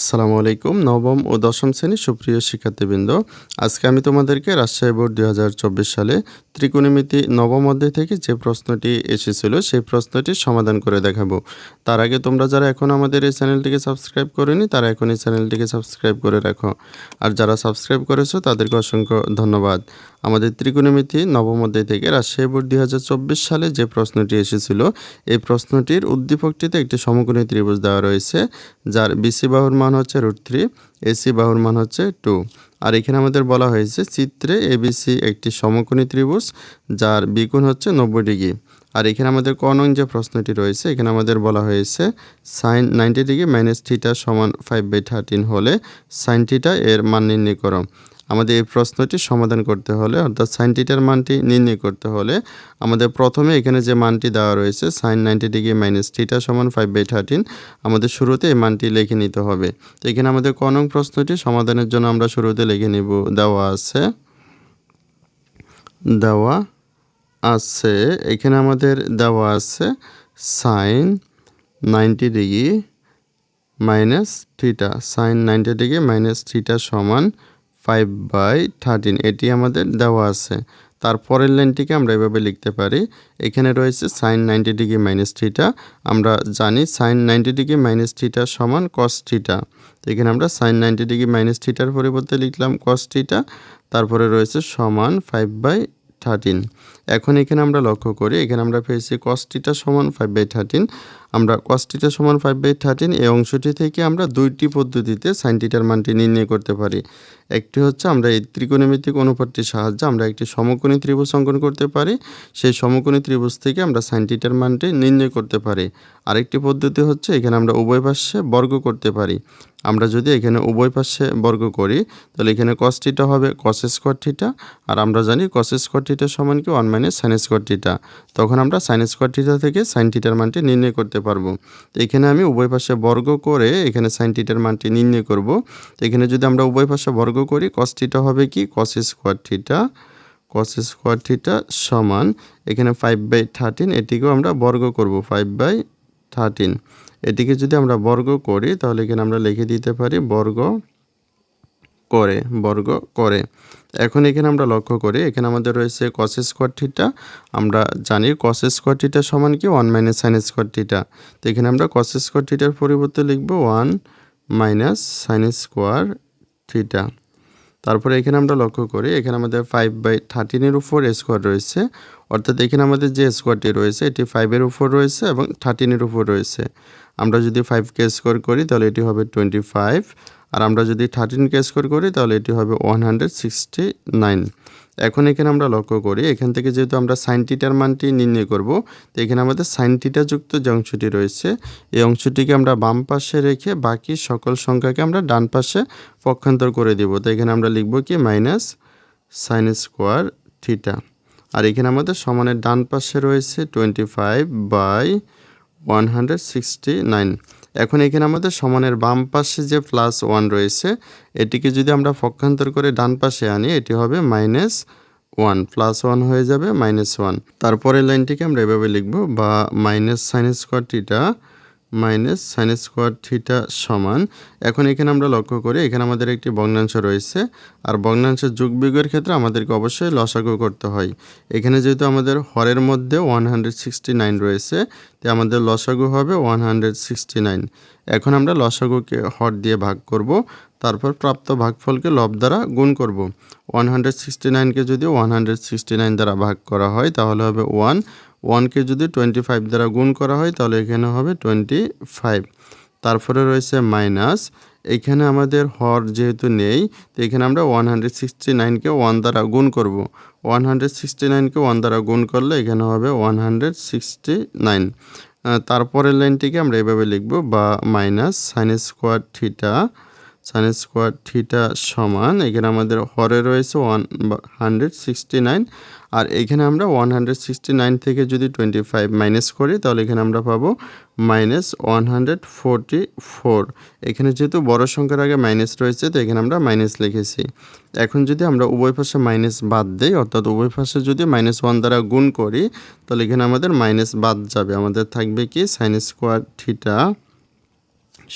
আসসালামু আলাইকুম, নবম ও দশম শ্রেণির সুপ্রিয় শিক্ষার্থীবৃন্দ। আজকে আমি তোমাদেরকে রাজশাহী বোর্ড দু হাজার চব্বিশ সালে ত্রিকোণমিতি নবম অধ্যায় থেকে যে প্রশ্নটি এসেছিল, সেই প্রশ্নটির সমাধান করে দেখাবো। তার আগে তোমরা যারা এখন আমাদের এই চ্যানেলটিকে সাবস্ক্রাইব করেনি, তারা এখন এই চ্যানেলটিকে সাবস্ক্রাইব করে রাখো। আর যারা সাবস্ক্রাইব করেছ, তাদেরকে অসংখ্য ধন্যবাদ। আমাদের ত্রিকোণমিতি নবম অধ্যায় থেকে রাজশাহী বোর্ড দুই সালে যে প্রশ্নটি এসেছিল, এই প্রশ্নটির উদ্দীপকটিতে একটি সমকোণী ত্রিভুজ দেওয়া রয়েছে, যার বিসি বাহুর মান হচ্ছে রুট থ্রি এসি বাহুর মান হচ্ছে টু আর এখানে আমাদের বলা হয়েছে, চিত্রে এবিসি একটি সমকোণী ত্রিভুজ, যার বিকোণ হচ্ছে নব্বই ডিগ্রি। আর এখানে আমাদের ক নং যে প্রশ্নটি রয়েছে, এখানে আমাদের বলা হয়েছে sine ninety degree minus theta সমান ফাইভ বাই থার্টিন হলে সাইন থিটা এর মান নির্ণয় করো। আমাদের এই প্রশ্নটি সমাধান করতে হলে, অর্থাৎ সাইন টিটার মানটি নির্ণয় করতে হলে, আমাদের প্রথমে এখানে যে মানটি দেওয়া রয়েছে sine ninety degree minus theta সমান ফাইভ বাই থার্টিন আমাদের শুরুতে এই মানটি লিখে নিতে হবে। তো এখানে আমাদের ক নং প্রশ্নটি সমাধানের জন্য আমরা শুরুতে লিখে নিব, দেওয়া আছে দেওয়া আছে, এখানে আমাদের দেওয়া আছে sine ninety degree minus theta sine ninety degree minus theta সমান ফাইভ বাই থার্টিন এটি আমাদের দেওয়া আছে। তারপরের লাইনটিকে আমরা এভাবে লিখতে পারি। এখানে রয়েছে sine ninety degree minus theta আমরা জানি sine ninety degree minus theta সমান কস থিটা এখানে আমরা সাইন নাইনটি ডিগ্রি মাইনাস থিটার পরিবর্তে লিখলাম কস থিটা তারপরে রয়েছে সমান ফাইভ বাই থার্টিন এখন এখানে আমরা লক্ষ্য করি, এখানে আমরা পেয়েছি কস্টিটা সমান ফাইভ বাই থার্টিন আমরা কস্টিটা সমান ফাইভ বাই থার্টিন এই অংশটি থেকে আমরা দুইটি পদ্ধতিতে সাইনটিটার মানটি নির্ণয় করতে পারি। একটি হচ্ছে আমরা এই ত্রিকোণমিতিক অনুপাতটির সাহায্যে আমরা একটি সমকোণী ত্রিভুজ অঙ্কন করতে পারি। সেই সমকোণী ত্রিভুজ থেকে আমরা সাইনটিটার মানটি নির্ণয় করতে পারি। আরেকটি পদ্ধতি হচ্ছে এখানে আমরা উভয় পাশে বর্গ করতে পারি। আমরা যদি এখানে উভয় পাশে বর্গ করি, তাহলে এখানে কস্টিটা হবে কস স্কোয়ার থিটা আর আমরা জানি কস স্কোয়ার থিটা সমান কি one minus sine square theta তখন আমরা সাইন স্কোয়ার থিটা থেকে সাইন থিটার মানটি নির্ণয় করতে পারব। তো এখানে আমি উভয় পাশে বর্গ করে এখানে সাইন থিটার মানটি নির্ণয় করব। এখানে যদি আমরা উভয় পাশে বর্গ করি কস থিটা হবে কি? Cos square theta cos square theta সমান, এখানে ফাইভ বাই থার্টিন এটিকেও আমরা বর্গ করব ফাইভ বাই থার্টিন এটিকে যদি আমরা বর্গ করি, তাহলে এখানে আমরা লিখে দিতে পারি বর্গ করে বর্গ করে। এখন এখানে আমরা লক্ষ্য করি, এখানে আমাদের রয়েছে কস স্কোয়ার থিটা আমরা জানি কস স্কোয়ার থিটা সমান কি? One minus sine square theta তো এখানে আমরা কস স্কোয়ার থিটার পরিবর্তে লিখব one minus sine square theta তারপরে এখানে আমরা লক্ষ্য করি, এখানে আমাদের ফাইভ বাই থার্টিনের উপর স্কোয়ার রয়েছে। অর্থাৎ এখানে আমাদের যে স্কোয়ারটি রয়েছে, এটি ফাইভের উপর রয়েছে এবং থার্টিনের উপর রয়েছে। আমরা যদি ফাইভকে স্কোয়ার করি, তাহলে এটি হবে টোয়েন্টি ফাইভ আর আমরা যদি থার্টিনকে স্কোয়ার করি, তাহলে এটি হবে ওয়ান হান্ড্রেড সিক্সটি নাইন এখন এখানে আমরা লক্ষ্য করি, এখান থেকে যেহেতু আমরা সাইন টিটার মানটি নির্ণয় করব, তো এখানে আমাদের সাইন যুক্ত যে অংশটি রয়েছে, এই অংশটিকে আমরা বাম পাশে রেখে বাকি সকল সংখ্যাকে আমরা ডান পাশে পক্ষান্তর করে দেব। তো এখানে আমরা লিখব কি? মাইনাস সাইন স্কোয়ার থিটা আর এখানে আমাদের সমানের ডান পাশে রয়েছে twenty five by one hundred sixty nine এখন এখানে আমাদের সমানের বাম পাশে যে প্লাস ওয়ান রয়েছে, এটিকে যদি আমরা পক্ষান্তর করে ডান পাশে আনি, এটি হবে মাইনাস ওয়ান প্লাস ওয়ান হয়ে যাবে মাইনাস ওয়ান তারপরে লাইনটিকে আমরা এভাবে লিখব বা minus sine square theta minus sine square theta সমান। এখন এখানে আমরা লক্ষ্য করি, এখানে আমাদের একটি ভগ্নাংশ রয়েছে, আর ভগ্নাংশের যুগ বিয়োগের ক্ষেত্রে আমাদেরকে অবশ্যই লসাগু করতে হয়। এখানে যেহেতু আমাদের হরের মধ্যে ওয়ান রয়েছে তো আমাদের লসাগু হবে ওয়ান এখন আমরা লসাগুকে হর দিয়ে ভাগ করব, তারপর প্রাপ্ত ভাগফলকে লব দ্বারা গুণ করব। ওয়ান হান্ড্রেড সিক্সটি নাইনকে যদি ওয়ান হান্ড্রেড সিক্সটি নাইন দ্বারা ভাগ করা হয়, তাহলে হবে ওয়ান ওয়ানকে যদি টোয়েন্টি ফাইভ দ্বারা গুণ করা হয়, তাহলে এখানে হবে টোয়েন্টি ফাইভ তারপরে রয়েছে মাইনাস এখানে আমাদের হর যেহেতু নেই, তো এখানে আমরা ওয়ান হান্ড্রেড সিক্সটি নাইনকে ওয়ান দ্বারা গুণ করব। ওয়ান হান্ড্রেড সিক্সটি নাইনকে ওয়ান দ্বারা গুণ করলে এখানে হবে ওয়ান হান্ড্রেড সিক্সটি নাইন তারপরের লাইনটিকে আমরা এভাবে লিখব, বা minus sine square theta sine square theta সমান, এখানে আমাদের হরে রয়েছে ওয়ান হান্ড্রেড সিক্সটি নাইন, আর এখানে আমরা ওয়ান হান্ড্রেড সিক্সটি নাইন থেকে যদি টোয়েন্টি ফাইভ মাইনাস করি, তাহলে এখানে আমরা পাবো minus one hundred forty four. এখানে যেহেতু বড় সংখ্যার আগে মাইনাস রয়েছে, তো এখানে আমরা মাইনাস লিখেছি। এখন যদি আমরা উভয় পাশে মাইনাস বাদ দিই, অর্থাৎ উভয় পাশে যদি মাইনাস ওয়ান দ্বারা গুণ করি, তাহলে এখানে আমাদের মাইনাস বাদ যাবে। আমাদের থাকবে কি? সাইন স্কোয়ার থিটা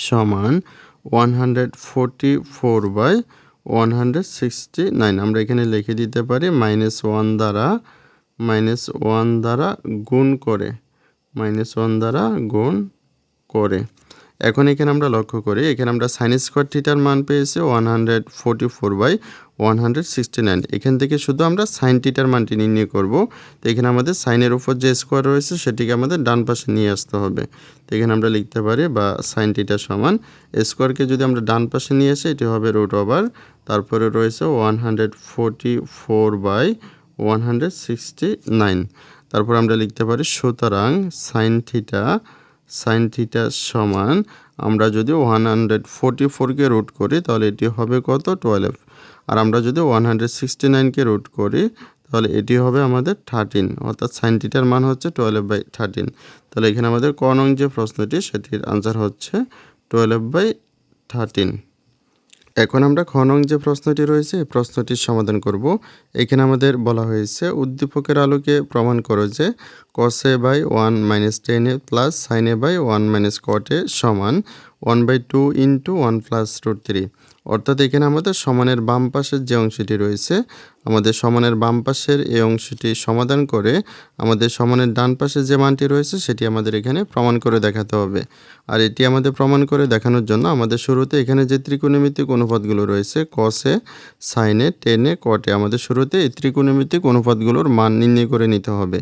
সমান one hundred forty four by one hundred sixty nine আমরা এখানে লিখে দিতে পারি মাইনাস ওয়ান দ্বারা মাইনাস ওয়ান দ্বারা গুণ করে মাইনাস ওয়ান দ্বারা গুণ করে। এখন এখানে আমরা লক্ষ্য করি, এখানে আমরা সাইন স্কোয়ার থিটার মান পেয়েছি one hundred forty four by one hundred sixty nine এখান থেকে শুধু আমরা সাইন থিটার মানটি নির্ণয় করব। তো এখানে আমাদের সাইনের উপর যে স্কোয়ার রয়েছে, সেটিকে আমাদের ডান পাশে নিয়ে আসতে হবে। তো এখানে আমরা লিখতে পারি বা সাইন থিটার সমান স্কোয়ারকে যদি আমরা ডান পাশে নিয়ে আসি, এটি হবে রুট ওভার তারপরে রয়েছে one hundred forty four by one hundred sixty nine তারপর আমরা লিখতে পারি, সুতরাং সাইন থিটা সাইন থিটা সমান, আমরা যদি ওয়ান হান্ড্রেড ফোরটি ফোরকে রুট করি, তাহলে এটি হবে কত? টুয়েলভ আর আমরা যদি ওয়ান হান্ড্রেড সিক্সটি নাইনকে রুট করি, তাহলে এটি হবে আমাদের থার্টিন অর্থাৎ সাইন থিটার মান হচ্ছে টুয়েলভ বাই থার্টিন তাহলে এখানে আমাদের ক নং যে প্রশ্নটি, সেটির আনসার হচ্ছে টুয়েলভ বাই থার্টিন এখন আমরা খনং যে প্রশ্নটি রয়েছে প্রশ্নটির সমাধান করব। এখানে আমাদের বলা হয়েছে, উদ্দীপকের আলোকে প্রমাণ করো যে কসে by one minus tan A plus সাইনে বাই ওয়ান মাইনাস কটে সমান one by two into one plus root three অর্থাৎ এখানে আমাদের সমানের বাম পাশের যে অংশটি রয়েছে, আমাদের সমানের বাম পাশের এই অংশটি সমাধান করে আমাদের সমানের ডান পাশে যে মানটি রয়েছে, সেটি আমাদের এখানে প্রমাণ করে দেখাতে হবে। আর এটি আমাদের প্রমাণ করে দেখানোর জন্য আমাদের শুরুতে এখানে যে ত্রিকোণমিতিক অনুপাতগুলো রয়েছে কসে সাইনে টেনে কটে আমাদের শুরুতে এই ত্রিকোণমিতিক অনুপাতগুলোর মান নির্ণয় করে নিতে হবে।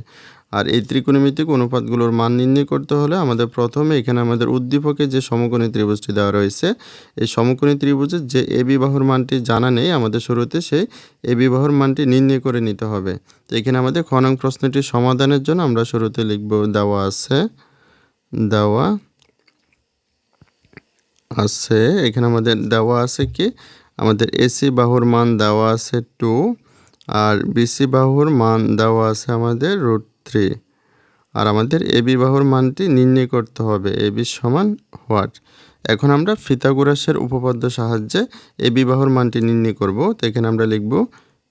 আর এই ত্রিকোণমিতিক অনুপাতগুলোর মান নির্ণয় করতে হলে আমাদের প্রথমে এখানে আমাদের উদ্দীপকে যে সমকোণী ত্রিভুজটি দেওয়া রয়েছে, এই সমকোণী ত্রিভুজের যে এ বিবাহর মানটি জানা নেই আমাদের শুরুতে, সেই এ বিবাহর মানটি নির্ণয় করে নিতে হবে। তো এখানে আমাদের খ প্রশ্নটি সমাধানের জন্য আমরা শুরুতে লিখব, দেওয়া আছে দেওয়া আছে, এখানে আমাদের দেওয়া আছে কি? আমাদের এসি বাহুর মান দেওয়া আছে টু আর বিসি বাহুর মান দেওয়া আছে আমাদের রুট থ্রি আর আমাদের এ বি বাহুর মানটি নির্ণয় করতে হবে, এ বি সমান হোয়াট? এখন আমরা ফিতাগোরাসের উপপাদ্য সাহায্যে এ বি বাহুর মানটি নির্ণয় করব। তো এখানে আমরা লিখব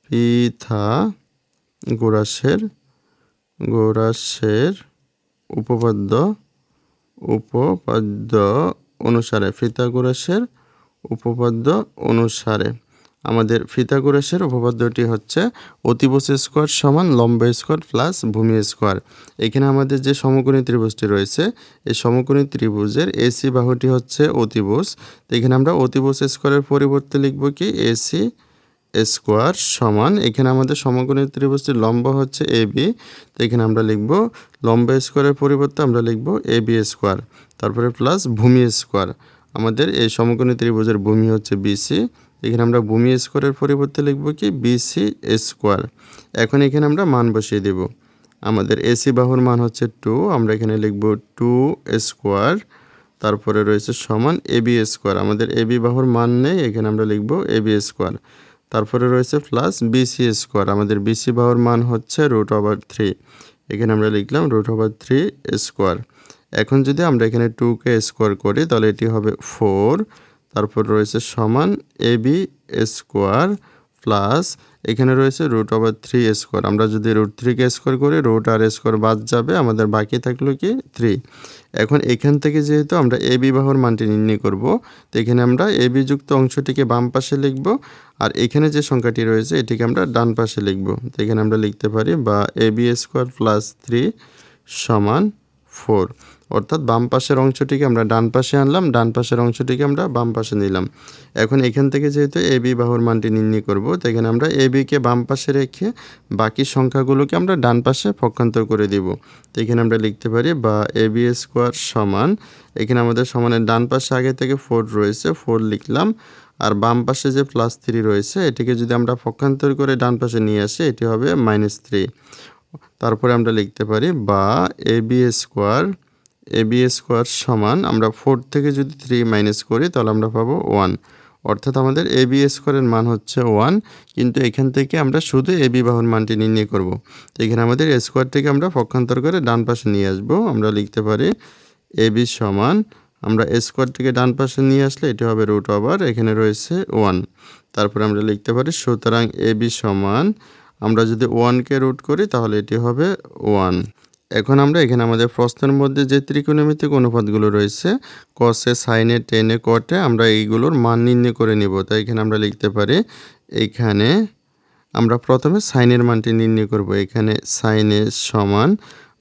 পিথা গোরাসের গোরাসের উপপাদ্য উপপাদ্য অনুসারে, ফিতাগোরাসের উপপাদ্য অনুসারে। আমাদের ফিতাগোরাসের উপপাদ্যটি হচ্ছে অতিবস স্কোয়ার সমান লম্বা স্কোয়ার প্লাস ভূমি স্কোয়ার। এখানে আমাদের যে সমকোণী ত্রিভুজটি রয়েছে, এই সমকোণী ত্রিভুজের এসি বাহুটি হচ্ছে অতিবস। তো এখানে আমরা অতিবস স্কোয়ারের পরিবর্তে লিখব কি? এসি স্কোয়ার সমান, এখানে আমাদের সমকোণী ত্রিভুজটির লম্বা হচ্ছে এ বি। তো এখানে আমরা লিখব লম্বা স্কোয়ারের পরিবর্তে আমরা লিখব এ বি স্কোয়ার, তারপরে প্লাস ভূমি স্কোয়ার। আমাদের এই সমকোণী ত্রিভুজের ভূমি হচ্ছে বিসি এখানে আমরা ভূমি স্কোয়ারের পরিবর্তে লিখব কি? বিসি স্কোয়ার এখন এখানে আমরা মান বসিয়ে দেব। আমাদের এসি বাহুর মান হচ্ছে টু আমরা এখানে লিখব টু স্কোয়ার তারপরে রয়েছে সমান এবি স্কোয়ার আমাদের এবি বাহুর মান নেই, এখানে আমরা লিখব এবি স্কোয়ার তারপরে রয়েছে প্লাস বিসি স্কোয়ার আমাদের বিসি বাহুর মান হচ্ছে রুট ওভার থ্রি এখানে আমরা লিখলাম রুট ওভার থ্রি স্কোয়ার এখন যদি আমরা এখানে টুকে স্কোয়ার করি, তাহলে এটি হবে ফোর তারপর রয়েছে সমান এ বি স্কোয়ার প্লাস এখানে রয়েছে রুট ওভার থ্রি স্কোয়ার আমরা যদি রুট থ্রিকে স্কোয়ার করি রুট আর স্কোয়ার বাদ যাবে, আমাদের বাকি থাকল কি থ্রি এখন এখান থেকে যেহেতু আমরা এ বি বাহুর মানটি নির্ণয় করব, তো এখানে আমরা এ বি যুক্ত অংশটিকে বাম পাশে লিখব, আর এখানে যে সংখ্যাটি রয়েছে, এটিকে আমরা ডান পাশে লিখব। তো এখানে আমরা লিখতে পারি বা A B square plus three সমান ফোর অর্থাৎ বাম পাশের অংশটিকে আমরা ডান পাশে আনলাম, ডান পাশের অংশটিকে আমরা বাম পাশে নিলাম। এখন এখান থেকে যেহেতু এ, বি বাহুর মানটি নির্ণয় করব, তো এখানে আমরা এ বিকে বাম পাশে রেখে বাকি সংখ্যাগুলোকে আমরা ডান পাশে পক্ষান্তর করে দিব। তো এখানে আমরা লিখতে পারি বা এ, বি স্কোয়ার সমান, এখানে আমাদের সমানের ডান পাশে আগে থেকে ফোর রয়েছে, ফোর লিখলাম, আর বাম পাশে যে প্লাস থ্রি রয়েছে, এটিকে যদি আমরা পক্ষান্তর করে ডান পাশে নিয়ে আসি, এটি হবে মাইনাস থ্রি তারপরে আমরা লিখতে পারি বা A, B square A B square সমান আমরা ফোর থেকে যদি থ্রি মাইনাস করি, তাহলে আমরা পাবো ওয়ান অর্থাৎ আমাদের এ বি স্কোয়ারের মান হচ্ছে ওয়ান কিন্তু এখান থেকে আমরা শুধু এ বি বাহুর মানটি নির্ণয় করব। এখানে আমাদের স্কোয়ার থেকে আমরা পক্ষান্তর করে ডান পাশে নিয়ে আসব। আমরা লিখতে পারি এ বি সমান, আমরা স্কোয়ার থেকে ডান পাশে নিয়ে আসলে এটি হবে রুট ওভার এখানে রয়েছে ওয়ান তারপরে আমরা লিখতে পারি, সুতরাং এ বি সমান, আমরা যদি ওয়ানকে রুট করি, তাহলে এটি হবে ওয়ান এখন আমরা এখানে আমাদের প্রশ্নের মধ্যে যে ত্রিকোণমিতিক অনুপাতগুলো রয়েছে কসে সাইনে টেনে কটে আমরা এইগুলোর মান নির্ণয় করে নিব। তাই এখানে আমরা লিখতে পারি, এখানে আমরা প্রথমে সাইনের মানটি নির্ণয় করব। এখানে সাইনের সমান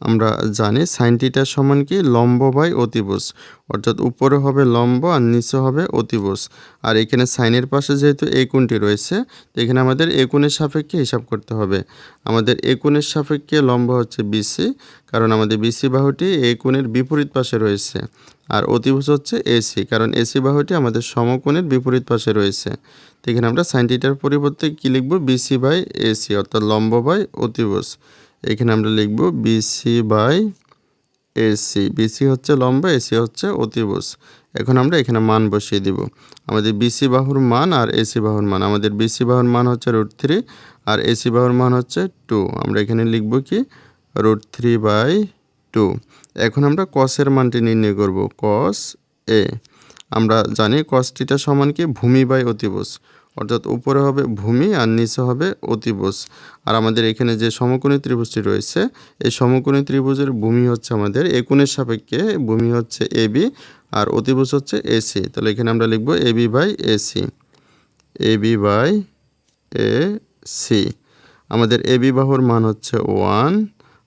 আমরা জানি সাইন টিটার সমান কি? লম্ব বাই অতিভুজ। অর্থাৎ উপরে হবে লম্ব আর নিচে হবে অতিভুজ। আর এখানে সাইনের পাশে যেহেতু এই কোণটি রয়েছে, তো এখানে আমাদের এ কোণের সাপেক্ষে হিসাব করতে হবে। আমাদের এ কোণের সাপেক্ষে লম্ব হচ্ছে বিসি কারণ আমাদের বিসি বাহুটি এই কোণের বিপরীত পাশে রয়েছে। আর অতিভুজ হচ্ছে এসি কারণ এসি বাহুটি আমাদের সমকোণের বিপরীত পাশে রয়েছে। তো এখানে আমরা সাইন টিটার পরিবর্তে কী লিখব? বিসি বাই এসি অর্থাৎ লম্ব বাই অতিভুজ। এখানে আমরা লিখব বিসি বাই এসি বিসি হচ্ছে লম্বা এসি হচ্ছে অতিভুজ। এখন আমরা এখানে মান বসিয়ে দিব। আমাদের বিসি বাহুর মান আর এসি বাহুর মান। আমাদের বিসি বাহুর মান হচ্ছে রুট থ্রি আর এসি বাহুর মান হচ্ছে টু আমরা এখানে লিখব কি? রুট থ্রি বাই টু এখন আমরা কসের মানটি নির্ণয় করব। কস এ আমরা জানি কস টিটা সমান কি? ভূমি বাই অতিভুজ। অর্থাৎ উপরে হবে ভূমি আর নিচে হবে অতিভুজ। আর আমাদের এখানে যে সমকোণী ত্রিভুজটি রয়েছে, এই সমকোণী ত্রিভুজের ভূমি হচ্ছে আমাদের একুনের সাপেক্ষে, ভূমি হচ্ছে এবি আর অতিভুজ হচ্ছে এসি তাহলে এখানে আমরা লিখব AB by AC AB by A C. আমাদের এবি বাহুর মান হচ্ছে ওয়ান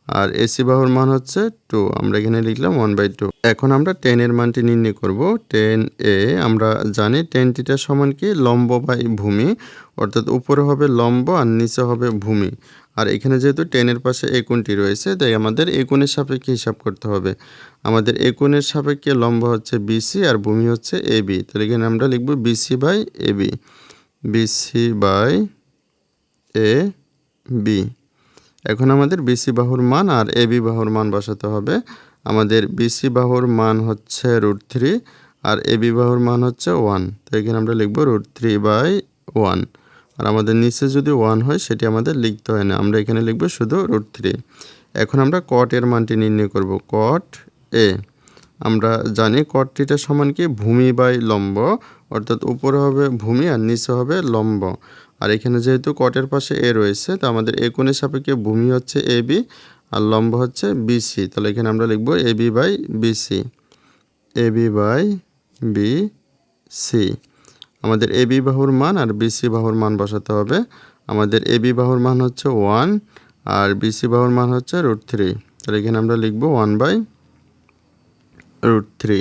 আর এসি বাহুর মান হচ্ছে টু আমরা এখানে লিখলাম ওয়ান বাই টু এখন আমরা টেনের মানটি নির্ণয় করব। টেন এ আমরা জানি টেন টিটার সমান কি? লম্ব বাই ভূমি। অর্থাৎ উপরে হবে লম্ব আর নিচে হবে ভূমি। আর এখানে যেহেতু টেনের পাশে এ কোণটি রয়েছে, তাই আমাদের এ কোণের সাপেক্ষে হিসাব করতে হবে। আমাদের এ কোণের সাপেক্ষে লম্ব হচ্ছে বিসি আর ভূমি হচ্ছে এ বি তাহলে এখানে আমরা লিখব BC by A B BC by A B এখন আমাদের বিসি বাহুর মান আর এ বি বাহুর মান বসাতে হবে। আমাদের বিসি বাহুর মান হচ্ছে রুট থ্রি আর এ বি বাহুর মান হচ্ছে ওয়ান তো এখানে আমরা লিখব রুট থ্রি বাই ওয়ান আর আমাদের নিচে যদি ওয়ান হয়, সেটি আমাদের লিখতে হয় না। আমরা এখানে লিখব শুধু রুট থ্রি এখন আমরা কট এর মানটি নির্ণয় করব। কট এ আমরা জানি কট টিটা সমান কি? ভূমি বাই লম্ব। অর্থাৎ উপরে হবে ভূমি আর নিচে হবে লম্ব। আর এখানে যেহেতু কটের পাশে এ রয়েছে, তো আমাদের এ কোণের সাপেক্ষে ভূমি হচ্ছে এ বি আর লম্ব হচ্ছে বিসি তাহলে এখানে আমরা লিখব A B by BC A B by B C আমাদের এ বি বাহুর মান আর বিসি বাহুর মান বসাতে হবে। আমাদের এ বি বাহুর মান হচ্ছে ওয়ান আর বিসি বাহুর মান হচ্ছে রুট থ্রি তাহলে এখানে আমরা লিখব ওয়ান বাই রুট থ্রি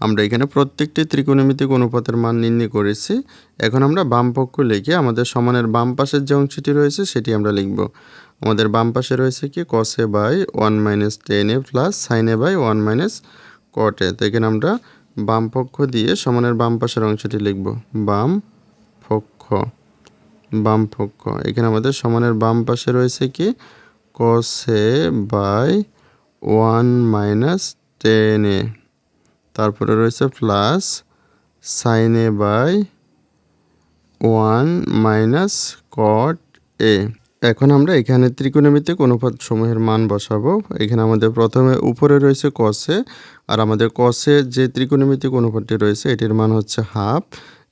আমরা এখানে প্রত্যেকটি ত্রিকোণমিতিক অনুপাতের মান নির্ণয় করেছি। এখন আমরা বাম পক্ষ লিখে আমাদের সমানের বাম পাশের যে অংশটি রয়েছে সেটি আমরা লিখব। আমাদের বাম পাশে রয়েছে কি? Cos A by one minus tan A plus sine A by one minus cot A তো এখানে আমরা বাম পক্ষ দিয়ে সমানের বাম পাশের অংশটি লিখব। বাম পক্ষ। বাম পক্ষ। এখানে আমাদের সমানের বাম পাশে রয়েছে কি? Cos A by one minus tan A তারপরে রয়েছে plus sine A by one minus cot A এখন আমরা এখানে ত্রিকোণমিতিক অনুপাত সমূহের মান বসাবো। এখানে আমাদের প্রথমে উপরে রয়েছে কসে আর আমাদের কসে যে ত্রিকোণমিতিক অনুপাতটি রয়েছে, এটির মান হচ্ছে হাফ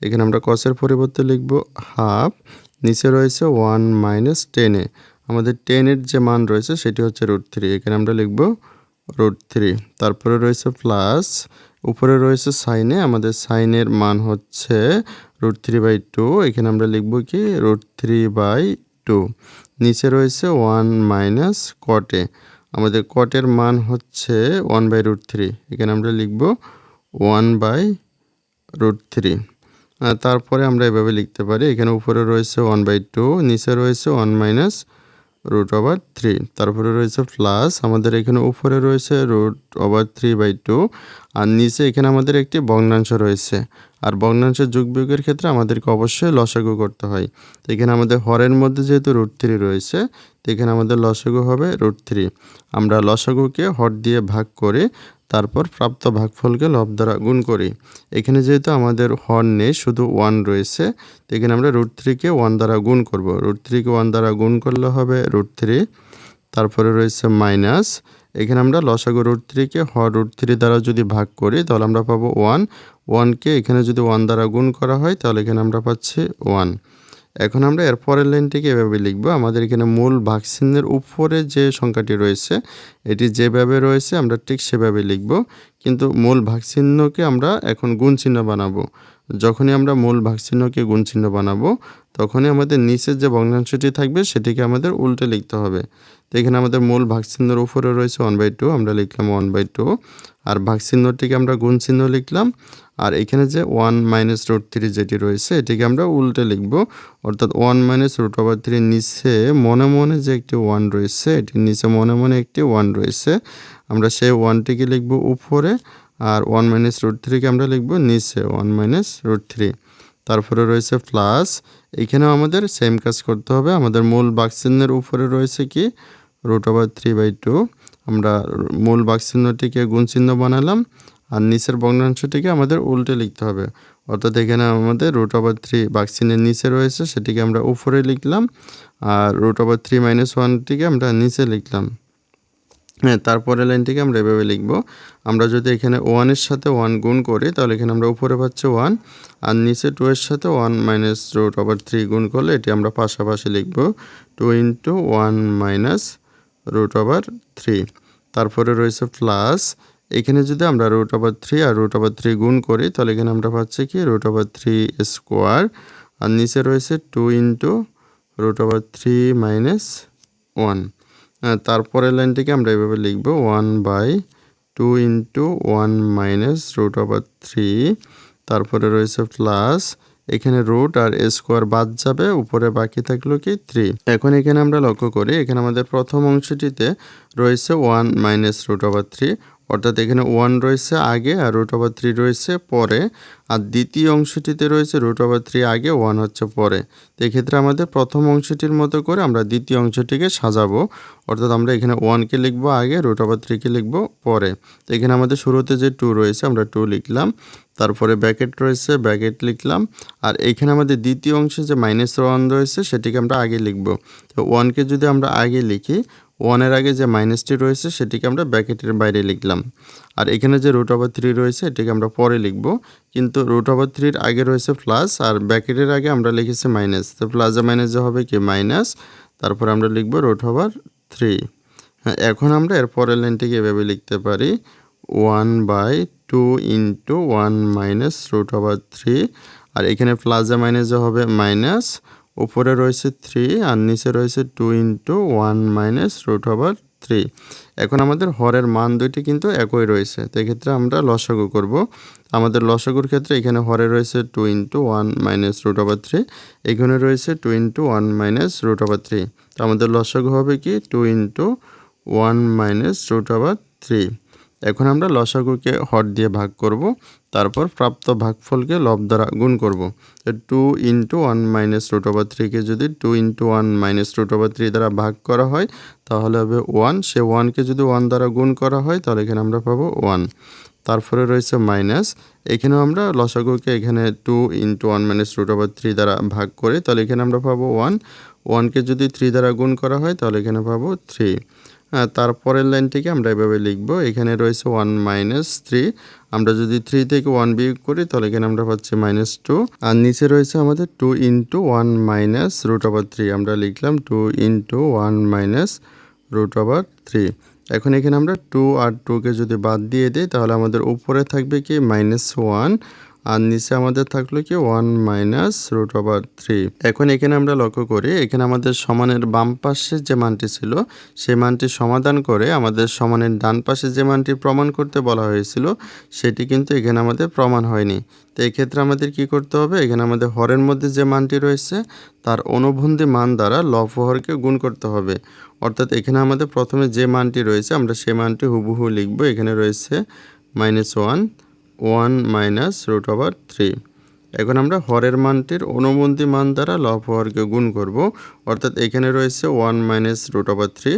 এখানে আমরা কসের পরিবর্তে লিখব হাফ নিচে রয়েছে ওয়ান মাইনাস টেনে আমাদের টেনের যে মান রয়েছে, সেটি হচ্ছে রুট থ্রি এখানে আমরা লিখব রুট থ্রি তারপরে রয়েছে প্লাস উপরে রয়েছে সাইনে আমাদের সাইনের মান হচ্ছে রুট থ্রি বাই টু এখানে আমরা লিখব কি? রুট থ্রি বাই টু নিচে রয়েছে ওয়ান মাইনাস কটে আমাদের কটের মান হচ্ছে ওয়ান বাই রুট থ্রি এখানে আমরা লিখব ওয়ান বাই রুট থ্রি তারপরে আমরা এভাবে লিখতে পারি, এখানে উপরে রয়েছে ওয়ান বাই টু নিচে রয়েছে one minus root over three তারপরে রয়েছে প্লাস আমাদের এখানে উপরে রয়েছে root over three by two আর নিচে এখানে আমাদের একটি ভগ্নাংশ রয়েছে। আর ভগ্নাংশের যোগ বিয়োগের ক্ষেত্রে আমাদেরকে অবশ্যই লসাগু করতে হয়। তো এখানে আমাদের হরের মধ্যে যেহেতু রুট থ্রি রয়েছে, তো এখানে আমাদের লসাগু হবে রুট থ্রি আমরা লসাগুকে হর দিয়ে ভাগ করে তারপর প্রাপ্ত ভাগফলকে লব দ্বারা গুণ করি। এখানে যেহেতু আমাদের হর নেই, শুধু ওয়ান রয়েছে, তো এখানে আমরা রুট থ্রিকে ওয়ান দ্বারা গুণ করব। রুট থ্রিকে ওয়ান দ্বারা গুণ করলে হবে রুট থ্রি তারপরে রয়েছে মাইনাস এখানে আমরা লসাগু রুট থ্রিকে হর রুট থ্রি দ্বারা যদি ভাগ করি, তাহলে আমরা পাবো ওয়ান ওয়ানকে এখানে যদি ওয়ান দ্বারা গুণ করা হয়, তাহলে এখানে আমরা পাচ্ছি ওয়ান এখন আমরা এর পরের লাইনটিকে এভাবে লিখব? আমাদের এখানে মূল ভাগচিহ্নের উপরে যে সংখ্যাটি রয়েছে, এটি যেভাবে রয়েছে আমরা ঠিক সেভাবে লিখব। কিন্তু মূল ভাগচিহ্নকে আমরা এখন গুণ চিহ্ন বানাবো। যখনই আমরা মূল ভাগচিহ্নকে গুণ চিহ্ন বানাবো, তখনই আমাদের নিচের যে ভগ্নাংশটি থাকবে সেটিকে আমাদের উল্টে লিখতে হবে। তো এখানে আমাদের মূল ভাগচিহ্নের উপরে রয়েছে ওয়ান বাই টু আমরা লিখলাম ওয়ান বাই টু আর ভাগচিহ্নটিকে আমরা গুণ চিহ্ন লিখলাম আর এখানে যে ওয়ান মাইনাস রুট থ্রি যেটি রয়েছে, এটিকে আমরা উল্টে লিখব। অর্থাৎ ওয়ান মাইনাস রুট ওভার থ্রির নিচে মনে মনে যে একটি ওয়ান রয়েছে, এটির নিচে মনে মনে একটি ওয়ান রয়েছে। আমরা সেই ওয়ানটিকে লিখব উপরে আর ওয়ান মাইনাস রুট থ্রিকে আমরা লিখব নিচে ওয়ান মাইনাস রুট থ্রি তারপরে রয়েছে প্লাস এখানেও আমাদের সেম কাজ করতে হবে। আমাদের মূল বাক্সিহ্নের উপরে রয়েছে কি? Root over three by two আমরা মূল বাক্সিহ্নটিকে গুণচিহ্ন বানালাম। আর নিচের ভগ্নাংশটিকে আমাদের উল্টে লিখতে হবে। অর্থাৎ এখানে আমাদের রুট ওভার থ্রি বাক্সিনের নিচে রয়েছে, সেটিকে আমরা উপরে লিখলাম আর রুট ওভার থ্রি মাইনাস ওয়ানটিকে আমরা নিচে লিখলাম। হ্যাঁ তারপরে লাইনটিকে আমরা এভাবে লিখব। আমরা যদি এখানে ওয়ানের সাথে ওয়ান গুণ করি, তাহলে এখানে আমরা উপরে পাচ্ছি ওয়ান আর নিচে টু এর সাথে one minus root over three গুণ করলে এটি আমরা পাশাপাশি লিখব। Two into one minus root over three তারপরে রয়েছে প্লাস এখানে যদি আমরা রুট ওভার থ্রি আর রুট ওভার থ্রি গুণ করি, তাহলে এখানে আমরা পাচ্ছি কি? রুট ওভার থ্রি স্কোয়ার আর নিচে রয়েছে two into root over three minus one তারপরের লাইনটিকে আমরা এভাবে লিখব one by two into one minus root over three তারপরে রয়েছে প্লাস এখানে রুট আর স্কোয়ার বাদ যাবে, উপরে বাকি থাকল কি? থ্রি এখন এখানে আমরা লক্ষ্য করি, এখানে আমাদের প্রথম অংশটিতে রয়েছে one minus root over three অর্থাৎ এখানে ওয়ান রয়েছে আগে আর রুট ওভার থ্রি রয়েছে পরে। আর দ্বিতীয় অংশটিতে রয়েছে রুট ওভার থ্রি আগে ওয়ান হচ্ছে পরে। তো এক্ষেত্রে আমাদের প্রথম অংশটির মতো করে আমরা দ্বিতীয় অংশটিকে সাজাবো। অর্থাৎ আমরা এখানে ওয়ানকে লিখব আগে রুট ওভার থ্রিকে লিখব পরে। তো এখানে আমাদের শুরুতে যে টু রয়েছে আমরা টু লিখলাম। তারপরে ব্যাকেট রয়েছে ব্যাকেট লিখলাম। আর এখানে আমাদের দ্বিতীয় অংশে যে মাইনাস ওয়ান রয়েছে সেটিকে আমরা আগে লিখব। তো ওয়ানকে যদি আমরা আগে লিখি ওয়ানের আগে যে মাইনাসটি রয়েছে, সেটিকে আমরা ব্যাকেটের বাইরে লিখলাম। আর এখানে যে রুট ওভার থ্রি রয়েছে, এটিকে আমরা পরে লিখব। কিন্তু রুট ওভার থ্রির আগে রয়েছে প্লাস আর ব্যাকেটের আগে আমরা লিখেছি মাইনাস তো প্লাসে মাইনাসে হবে কি? মাইনাস তারপর আমরা লিখব রুট ওভার থ্রি হ্যাঁ এখন আমরা এর পরের লাইনটিকে এভাবে লিখতে পারি। One by two into one minus root over three আর এখানে প্লাসে মাইনাসে হবে মাইনাস উপরে রয়েছে থ্রি আর নিচে রয়েছে two into one minus root over three এখন আমাদের হরের মান দুইটি কিন্তু একই রয়েছে। তো এক্ষেত্রে আমরা লসাগু করব। আমাদের লসাগুর ক্ষেত্রে এখানে হরে রয়েছে two into one minus root over three এখানে রয়েছে two into one minus root over three তো আমাদের লসাগু হবে কি? Two into one minus root over three এখন আমরা লসাগুকে হর দিয়ে ভাগ করব। তারপর প্রাপ্ত ভাগফলকে লব দ্বারা গুণ করব। Two into one minus root over থ্রিকে যদি two into one minus root over three দ্বারা ভাগ করা হয়, তাহলে হবে ওয়ান সে ওয়ানকে যদি ওয়ান দ্বারা গুণ করা হয়, তাহলে এখানে আমরা পাবো ওয়ান তারপরে রয়েছে মাইনাস এখানেও আমরা লসাগুকে এখানে two into one minus root over three দ্বারা ভাগ করি, তাহলে এখানে আমরা পাবো ওয়ান ওয়ানকে যদি থ্রি দ্বারা গুণ করা হয়, তাহলে এখানে পাবো থ্রি তারপরের লাইনটিকে আমরা এভাবে লিখব। এখানে রয়েছে ওয়ান মাইনাস থ্রি আমরা যদি থ্রি থেকে ওয়ান বিয়োগ করি, তাহলে এখানে আমরা পাচ্ছি মাইনাস টু আর নিচে রয়েছে আমাদের two into one minus root over three আমরা লিখলাম two into one minus root over three এখন এখানে আমরা টু আর টুকে যদি বাদ দিয়ে দিই, তাহলে আমাদের উপরে থাকবে কি? মাইনাস ওয়ান আর নিচে আমাদের থাকল কি one minus root over three এখন এখানে আমরা লক্ষ্য করি, এখানে আমাদের সমানের বাম পাশে যে মানটি ছিল, সেই মানটি সমাধান করে আমাদের সমানের ডান পাশে যে মানটি প্রমাণ করতে বলা হয়েছিল, সেটি কিন্তু এখানে আমাদের প্রমাণ হয়নি। তো এক্ষেত্রে আমাদের কি করতে হবে, এখানে আমাদের হরের মধ্যে যে মানটি রয়েছে, তার অনুবন্ধী মান দ্বারা লফ হরকে গুণ করতে হবে। অর্থাৎ এখানে আমাদের প্রথমে যে মানটি রয়েছে, আমরা সেই মানটি হুবহু লিখব, এখানে রয়েছে minus one one minus root over three. এখন আমরা হরের মানটির অনুবন্ধী মান দ্বারা লব হরকে গুণ করব। অর্থাৎ এখানে রয়েছে one minus root over three.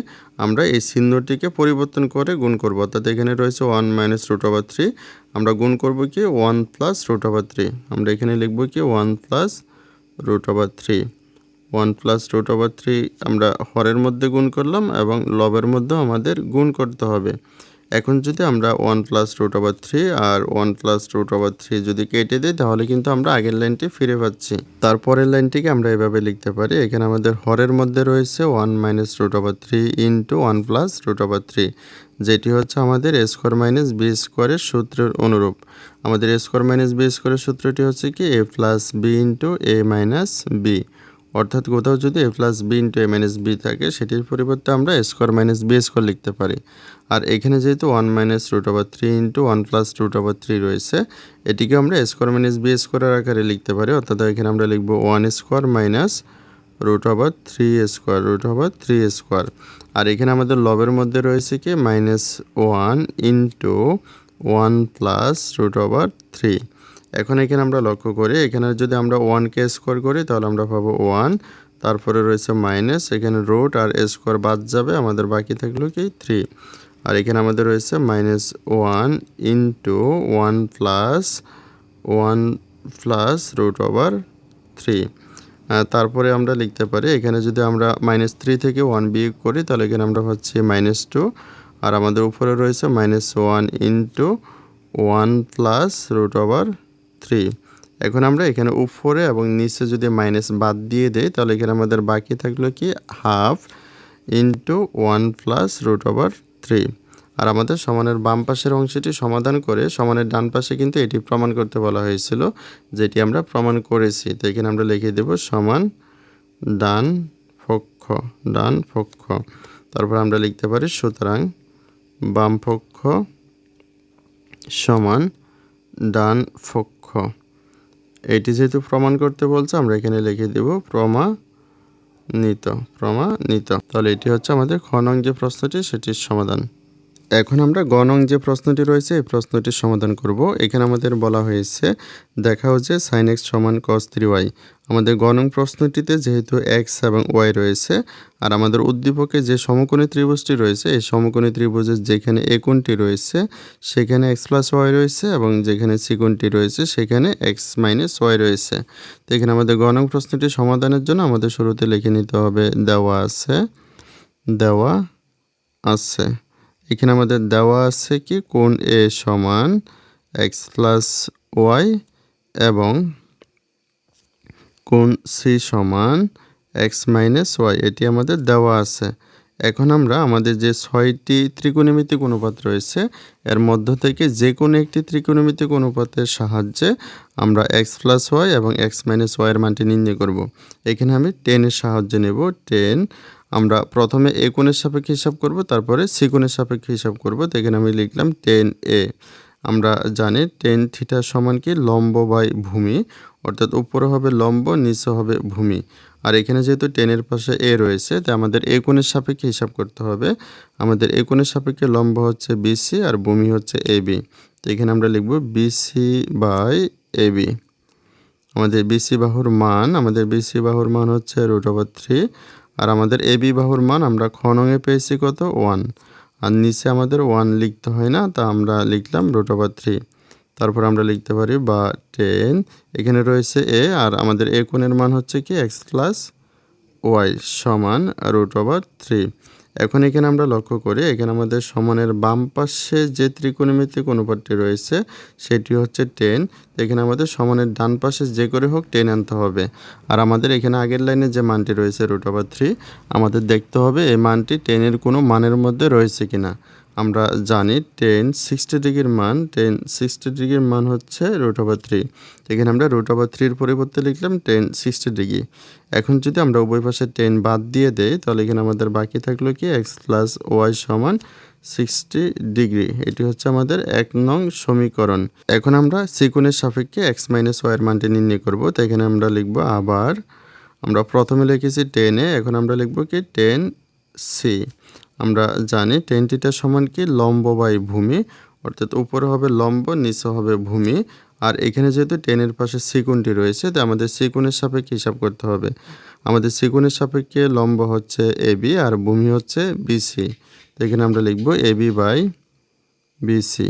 আমরা এই চিহ্নটিকে পরিবর্তন করে গুণ করব। অর্থাৎ এখানে রয়েছে one minus root over three. আমরা গুণ করব কি? One plus root over three. আমরা এখানে লিখব কি? One plus root over three. One plus root over three আমরা হরের মধ্যে গুণ করলাম এবং লবের মধ্যেও আমাদের গুণ করতে হবে। এখন যদি আমরা one plus root over three আর one plus root over three যদি কেটে দিই, তাহলে কিন্তু আমরা আগের লাইনটি ফিরে পাচ্ছি। তারপরের লাইনটিকে আমরা এভাবে লিখতে পারি। এখানে আমাদের হরের মধ্যে রয়েছে one minus root over three into one plus root over three যেটি হচ্ছে আমাদের এ স্কোয়ার মাইনাস বি স্কোয়ারের সূত্রের অনুরূপ। আমাদের এ স্কোয়ার মাইনাস বি স্কোয়ারের সূত্রটি হচ্ছে কি? A plus B into A minus B অর্থাৎ কোথাও যদি A plus B into A minus B থাকে, সেটির পরিবর্তে আমরা স্কোয়ার মাইনাস বি স্কোয়ার লিখতে পারি। আর এখানে যেহেতু one minus root over three into one plus root over three রয়েছে, এটিকে আমরা স্কোয়ার মাইনাস বি স্কোয়ারের আকারে লিখতে পারি। অর্থাৎ এখানে আমরা লিখব one square minus root over three square root over three square আর এখানে আমাদের লবের মধ্যে রয়েছে কি? Minus one into one plus root over three এখন এখানে আমরা লক্ষ্য করি, এখানে যদি আমরা ওয়ানকে স্কোয়ার করি, তাহলে আমরা পাবো ওয়ান তারপরে রয়েছে মাইনাস এখানে রুট আর স্কোয়ার বাদ যাবে, আমাদের বাকি থাকল কি থ্রি আর এখানে আমাদের রয়েছে minus one into one plus one plus root over three তারপরে আমরা লিখতে পারি, এখানে যদি আমরা মাইনাস থ্রি থেকে ওয়ান বিয়োগ করি, তাহলে এখানে আমরা পাচ্ছি মাইনাস টু আর আমাদের উপরে রয়েছে minus one into one plus root over three এখন আমরা এখানে উপরে এবং নিচে যদি মাইনাস বাদ দিয়ে দেই, তাহলে এখানে আমাদের বাকি থাকল কি? Half into one plus root over three আর আমাদের সমানের বাম পাশের অংশটি সমাধান করে সমানের ডান পাশে কিন্তু এটি প্রমাণ করতে বলা হয়েছিল, যেটি আমরা প্রমাণ করেছি। তো এখানে আমরা লিখে দেব সমান ডান পক্ষ ডান পক্ষ। তারপর আমরা লিখতে পারি সুতরাং বাম পক্ষ সমান ডান পক্ষ। এটি যেহেতু প্রমাণ করতে বলছে, আমরা এখানে লিখে দেব প্রমাণিত প্রমাণিত। তাহলে এটি হচ্ছে আমাদের খনন যে প্রশ্নটি, সেটির সমাধান। এখন আমরা গণং যে প্রশ্নটি রয়েছে, এই প্রশ্নটির সমাধান করব। এখানে আমাদের বলা হয়েছে দেখা হচ্ছে সাইন এক্স সমান কস থ্রি ওয়াই আমাদের গণং প্রশ্নটিতে যেহেতু এক্স এবং ওয়াই রয়েছে, আর আমাদের উদ্দীপকে যে সমকোণী ত্রিভুজটি রয়েছে, এই সমকোণী ত্রিভুজের যেখানে এ কোণটি রয়েছে, সেখানে এক্স প্লাস ওয়াই রয়েছে এবং যেখানে সি কোণটি রয়েছে, সেখানে এক্স মাইনাস ওয়াই রয়েছে। তো এখানে আমাদের গণং প্রশ্নটি সমাধানের জন্য আমাদের শুরুতে লিখে নিতে হবে, দেওয়া আছে দেওয়া আছে। এখানে আমাদের দেওয়া আছে কি? কোন এ সমান এক্স প্লাস ওয়াই এবং কোন সি সমান এক্স মাইনাস ওয়াই এটি আমাদের দেওয়া আছে। এখন আমরা আমাদের যে ছয়টি ত্রিকোণমিতিক অনুপাত রয়েছে, এর মধ্য থেকে যে কোনো একটি ত্রিকোণমিতিক অনুপাতের সাহায্যে আমরা এক্স প্লাস ওয়াই এবং এক্স মাইনাস ওয়াইয়ের মানটি নির্ণয় করব। এখানে আমি টেনের সাহায্যে নেব। টেন আমরা প্রথমে এ কোণের সাপেক্ষে হিসাব করব, তারপরে সি কোণের সাপেক্ষে হিসাব করব। তো এখানে আমি লিখলাম টেন এ আমরা জানি টেন থিটা সমান কি? লম্ব বাই ভূমি। অর্থাৎ উপরে হবে লম্ব, নিচে হবে ভূমি। আর এখানে যেহেতু টেনের পাশে এ রয়েছে, তাই আমাদের এ কোণের সাপেক্ষে হিসাব করতে হবে। আমাদের এ কোণের সাপেক্ষে লম্ব হচ্ছে বিসি আর ভূমি হচ্ছে এ বি তো এখানে আমরা লিখব বিসি বাই এ বি আমাদের বিসি বাহুর মান, আমাদের বিসি বাহুর মান হচ্ছে রুট ওভার থ্রি আর আমাদের এ বি বাহুর মান আমরা খনঙে পেয়েছি কত? ওয়ান। আর নিচে আমাদের ওয়ান লিখতে হয় না, তা আমরা লিখলাম রুট ওভার থ্রি তারপর আমরা লিখতে পারি বা টেন এখানে রয়েছে এ আর আমাদের এ কোণের মান হচ্ছে কি? এক্স প্লাস ওয়াই সমান রুট ওভার থ্রি এখন এখানে আমরা লক্ষ্য করি, এখানে আমাদের সমানের বাম পাশে যে ত্রিকোণমিতিক অনুপাতটি রয়েছে, সেটি হচ্ছে টেন এখানে আমাদের সমানের ডান পাশে যে করে হোক টেন আনতে হবে। আর আমাদের এখানে আগের লাইনে যে মানটি রয়েছে রুট ওভার থ্রি আমাদের দেখতে হবে এই মানটি টেনের কোনো মানের মধ্যে রয়েছে কিনা। আমরা জানি টেন সিক্সটি ডিগ্রির মান টেন সিক্সটি ডিগ্রির মান হচ্ছে রুট ওভার থ্রি এখানে আমরা রুট ওভার থ্রির পরিবর্তে লিখলাম টেন সিক্সটি ডিগ্রি। এখন যদি আমরা উভয় পাশে টেন বাদ দিয়ে দেই, তাহলে এখানে আমাদের বাকি থাকল কি? এক্স প্লাস ওয়াই সমান সিক্সটি ডিগ্রি। এটি হচ্ছে আমাদের এক নং সমীকরণ। এখন আমরা সিকুনের সাপেক্ষে এক্স মাইনাস ওয়াইয়ের মানটি নির্ণয় করব। তো এখানে আমরা লিখব আবার, আমরা প্রথমে লিখেছি টেনে এখন আমরা লিখব কি? টেন সি আমরা জানি টেন সমান কি? লম্ব বাই ভূমি। অর্থাৎ উপরে হবে লম্ব, নিচে হবে ভূমি। আর এখানে যেহেতু টেনের পাশে সিকুনটি রয়েছে তো আমাদের সিকুনের সাপেক্ষে হিসাব করতে হবে। আমাদের সিকুনের সাপেক্ষে লম্ব হচ্ছে এবি আর ভূমি হচ্ছে বিসি তো এখানে আমরা লিখব এবি বাই বিসি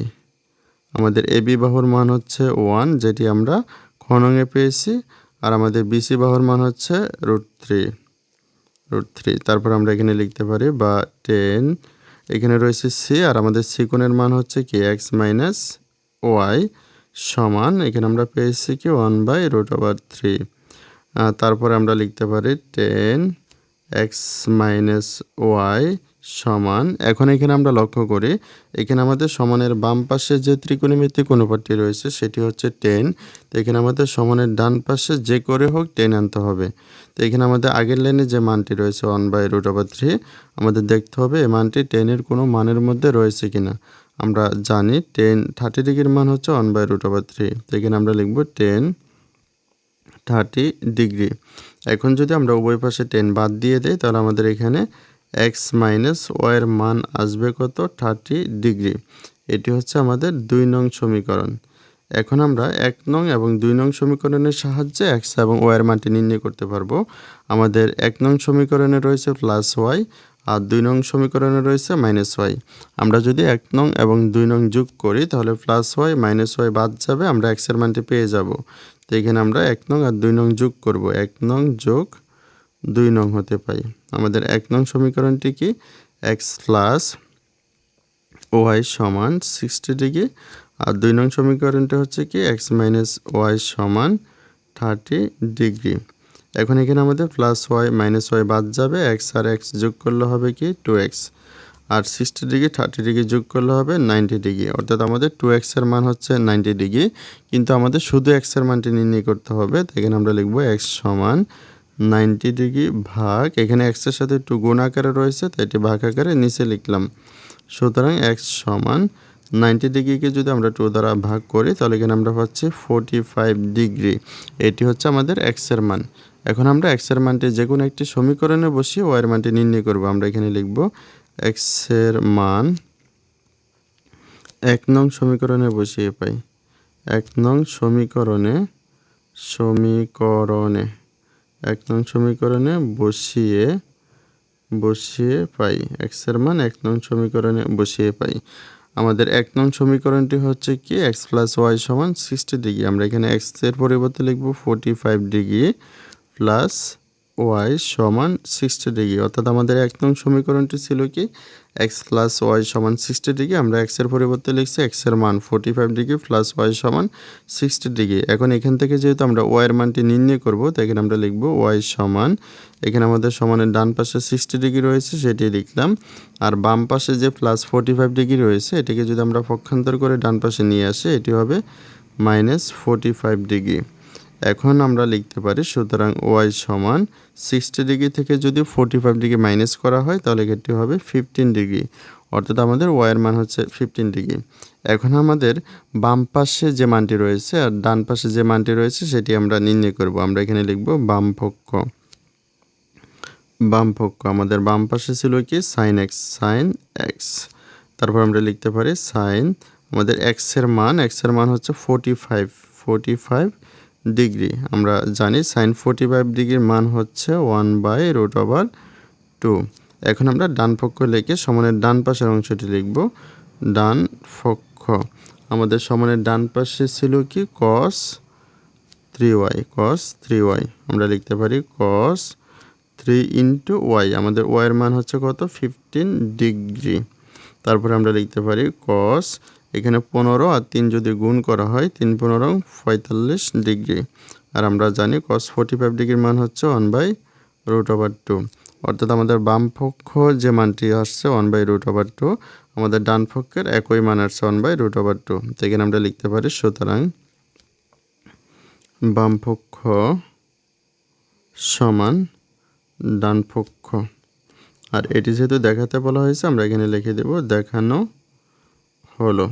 আমাদের এবি বাহুর মান হচ্ছে ওয়ান যেটি আমরা খনঙে পেয়েছি। আর আমাদের বিসি বাহুর মান হচ্ছে রুট থ্রি রুট থ্রি তারপর আমরা এখানে লিখতে পারি বা টেন এখানে রয়েছে সি আর আমাদের সি কোণের মান হচ্ছে কি? এক্স মাইনাস ওয়াই সমান। এখানে আমরা পেয়েছি কি? One by root over three তারপরে আমরা লিখতে পারি টেন এক্স মাইনাস ওয়াই সমান, এখন এখানে আমরা লক্ষ্য করি, এখানে আমাদের সমানের বাম পাশে যে ত্রিকোণমিতিক অনুপাতটি রয়েছে, সেটি হচ্ছে টেন তো এখানে আমাদের সমানের ডান পাশে যে করে হোক টেন আনতে হবে। তো এখানে আমাদের আগের লাইনে যে মানটি রয়েছে one by root over three আমাদের দেখতে হবে এই মানটি টেনের কোনো মানের মধ্যে রয়েছে কিনা। আমরা জানি টেন থার্টি ডিগ্রির মান হচ্ছে one by root over three তো এখানে আমরা লিখব টেন থার্টি ডিগ্রি এখন যদি আমরা উভয় পাশে টেন বাদ দিয়ে দিই, তাহলে আমাদের এখানে এক্স মাইনাস ওয়ের মান আসবে কত? Thirty degree. এটি হচ্ছে আমাদের দুই নং সমীকরণ। এখন আমরা এক নং এবং দুই নং সমীকরণের সাহায্যে এক্স এবং ওয়ের মানটি নির্ণয় করতে পারব। আমাদের এক নং সমীকরণে রয়েছে প্লাস ওয়াই আর দুই নং সমীকরণে রয়েছে মাইনাস ওয়াই। আমরা যদি এক নং এবং দুই নং যোগ করি, তাহলে প্লাস ওয়াই মাইনাস ওয়াই বাদ যাবে, আমরা এক্সের মানটি পেয়ে যাব। তো এখানে আমরা এক নং আর দুই নং যোগ করব। এক নং যোগ দুই নং হতে পাই। আমাদের এক নং সমীকরণটি কি? এক্স প্লাস ওয়াই সমান সিক্সটি ডিগ্রি আর দুই নং সমীকরণটি হচ্ছে কি? এক্স মাইনাস ওয়াই সমান থার্টি ডিগ্রি এখন এখানে আমাদের প্লাস ওয়াই মাইনাস ওয়াই বাদ যাবে। এক্স আর এক্স যোগ করলে হবে কি? টু এক্স আর সিক্সটি ডিগ্রি থার্টি ডিগ্রি যোগ করলে হবে নাইনটি ডিগ্রি অর্থাৎ আমাদের টু এক্সের মান হচ্ছে নাইনটি ডিগ্রি কিন্তু আমাদের শুধু এক্সের মানটি নির্ণয় করতে হবে। তাই আমরা লিখব এক্স সমান নাইনটি ডিগ্রি ভাগ, এখানে এক্সের সাথে একটু গুণ আকারে রয়েছে, তাই এটি ভাগ আকারে নিচে লিখলাম। সুতরাং এক্স সমান নাইনটি ডিগ্রিকে যদি আমরা টু দ্বারা ভাগ করি, তাহলে এখানে আমরা পাচ্ছি ফোরটি ফাইভ ডিগ্রি। এটি হচ্ছে আমাদের এক্সের মান। এখন আমরা এক্সের মানটি যে কোনো একটি সমীকরণে বসিয়ে ওয়াইয়ের মানটি নির্ণয় করব। আমরা এখানে লিখব এক্সের মান এক নং সমীকরণে বসিয়ে পাই। এক নং সমীকরণে সমীকরণে। এক নং সমীকরণে বসিয়ে বসিয়ে পাই। এক্সের মান এক নং সমীকরণে বসিয়ে পাই। আমাদের এক নং সমীকরণটি হচ্ছে কি? এক্স প্লাস ওয়াই সমান সিক্সটি ডিগ্রি আমরা এখানে এক্সের পরিবর্তে লিখব forty five degree plus y সমান সিক্সটি ডিগ্রি অর্থাৎ আমাদের এক নং সমীকরণটি ছিল কি? এক্স প্লাস ওয়াই সমান সিক্সটি ডিগ্রি আমরা এক্সের পরিবর্তে লিখছি এক্সের মান forty five degree plus y সমান সিক্সটি ডিগ্রি এখন এখান থেকে যেহেতু আমরা ওয়াইয়ের মানটি নির্ণয় করব, তো এখানে আমরা লিখব ওয়াই সমান, এখানে আমাদের সমানের ডান পাশে সিক্সটি ডিগ্রি রয়েছে, সেটি লিখলাম। আর বাম পাশে যে প্লাস ফোর্টি ফাইভ ডিগ্রি রয়েছে, এটিকে যদি আমরা পক্ষান্তর করে ডান পাশে নিয়ে আসি, এটি হবে মাইনাস ফোর্টি ফাইভ ডিগ্রি এখন আমরা লিখতে পারি সুতরাং ওয়াই সমান সিক্সটি ডিগ্রি থেকে যদি ফোর্টি ফাইভ ডিগ্রি মাইনাস করা হয়, তাহলে এটি হবে ফিফটিন ডিগ্রি। অর্থাৎ আমাদের ওয়াইয়ের মান হচ্ছে ফিফটিন ডিগ্রি। এখন আমাদের বাম পাশে যে মানটি রয়েছে আর ডান পাশে যে মানটি রয়েছে, সেটি আমরা নির্ণয় করব। আমরা এখানে লিখব বাম পক্ষ। আমাদের বাম পাশে ছিল কি? সাইন এক্স সাইন এক্স তারপর আমরা লিখতে পারি সাইন আমাদের এক্সের মান এক্সের মান হচ্ছে forty five forty five degree. আমরা জানি সাইন ফোর্টি ফাইভ ডিগ্রির মান হচ্ছে one by root over two এখন আমরা ডান পক্ষ লিখে সমানের ডান পাশের অংশটি লিখব। ডান পক্ষ। আমাদের সমানের ডান পাশে ছিল কি? Cos three y cos three y আমরা লিখতে পারি কস থ্রি ইন্টু ওয়াই আমাদের ওয়াইয়ের মান হচ্ছে কত? Fifteen degree. তারপরে আমরা লিখতে পারি কস এখানে পনেরো আর তিন যদি গুণ করা হয়, তিন পনেরো, পঁয়তাল্লিশ ডিগ্রি। আর আমরা জানি কস ফোর্টি ফাইভ ডিগ্রির মান হচ্ছে one by root over two অর্থাৎ আমাদের বাম পক্ষ যে মানটি আসছে one by root over two আমাদের ডান পক্ষের একই মান আসছে one by root over two তো এখানে আমরা লিখতে পারি, সুতরাং বাম পক্ষ সমান ডান পক্ষ। আর এটি যেহেতু দেখাতে বলা হয়েছে, আমরা এখানে লিখে দেব, দেখানো হলো।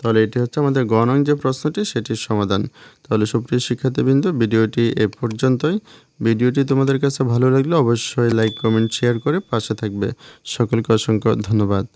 তাহলে এটি হচ্ছে আমাদের গণং যে প্রশ্নটি, সেটির সমাধান। তাহলে সুপ্রিয় শিক্ষার্থীবৃন্দ, ভিডিওটি এ পর্যন্তই। ভিডিওটি তোমাদের কাছে ভালো লাগলে অবশ্যই লাইক, কমেন্ট, শেয়ার করে পাশে থাকবে। সকলকে অসংখ্য ধন্যবাদ।